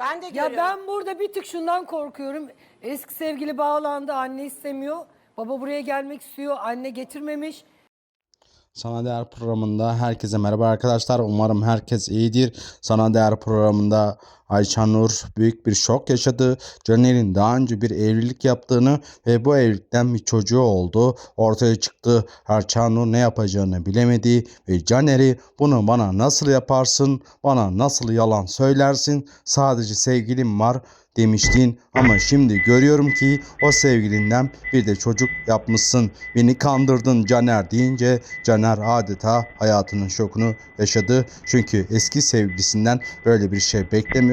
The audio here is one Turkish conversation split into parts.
Ben de Ya görüyorum. ben burada bir tık şundan korkuyorum. Eski sevgili bağlandı, anne istemiyor. Baba buraya gelmek istiyor, anne getirmemiş. Sana Değer programında herkese merhaba arkadaşlar. Umarım herkes iyidir. Sana Değer programında Ayşen Nur büyük bir şok yaşadı. Caner'in daha önce bir evlilik yaptığını ve bu evlilikten bir çocuğu oldu. Ortaya çıktı. Ayşen Nur ne yapacağını bilemedi ve Caner'i bunu bana nasıl yaparsın? Bana nasıl yalan söylersin? Sadece sevgilim var demiştin ama şimdi görüyorum ki o sevgilinden bir de çocuk yapmışsın. Beni kandırdın Caner deyince Caner adeta hayatının şokunu yaşadı. Çünkü eski sevgilisinden böyle bir şey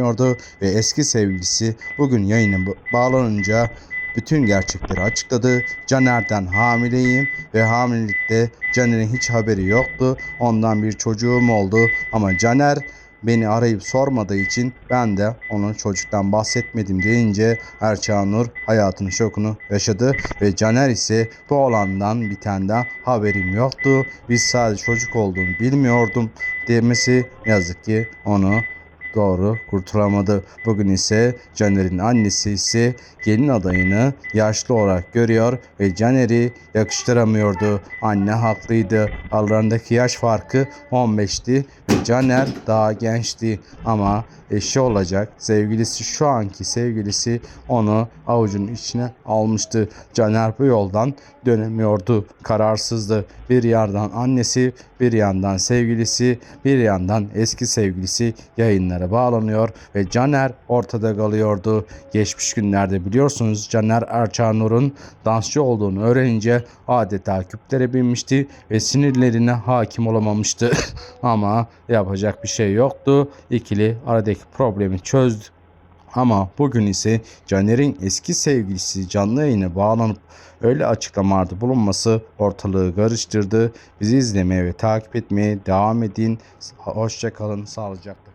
beklemiyordu ve eski sevgilisi bugün yayına ba- bağlanınca bütün gerçekleri açıkladı. Caner'den hamileyim ve hamilelikte Caner'in hiç haberi yoktu. Ondan bir çocuğum oldu ama Caner beni arayıp sormadığı için ben de onun çocuktan bahsetmedim deyince Erçağ Nur hayatının şokunu yaşadı ve Caner ise bu olandan bitenden haberim yoktu. Biz sadece çocuk olduğunu bilmiyordum demesi yazık ki onu doğru kurtulamadı. Bugün ise Caner'in annesi ise gelin adayını yaşlı olarak görüyor ve Caner'i yakıştıramıyordu. Anne haklıydı. Aralarındaki yaş farkı 15'ti ve Caner daha gençti ama eşi olacak sevgilisi şu anki sevgilisi onu avucunun içine almıştı. Caner bu yoldan dönemiyordu. Kararsızdı. Bir yandan annesi, bir yandan sevgilisi, bir yandan eski sevgilisi yayınlara bağlanıyor ve Caner ortada kalıyordu. Geçmiş günlerde biliyorsunuz Caner Erçanur'un dansçı olduğunu öğrenince adeta küplere binmişti ve sinirlerine hakim olamamıştı. Ama yapacak bir şey yoktu. İkili aradaki problemi çözdü. Ama bugün ise Caner'in eski sevgilisi canlı yayına bağlanıp öyle açıklamalarda bulunması ortalığı karıştırdı. Bizi izlemeye ve takip etmeye devam edin. Hoşçakalın, sağlıcakla.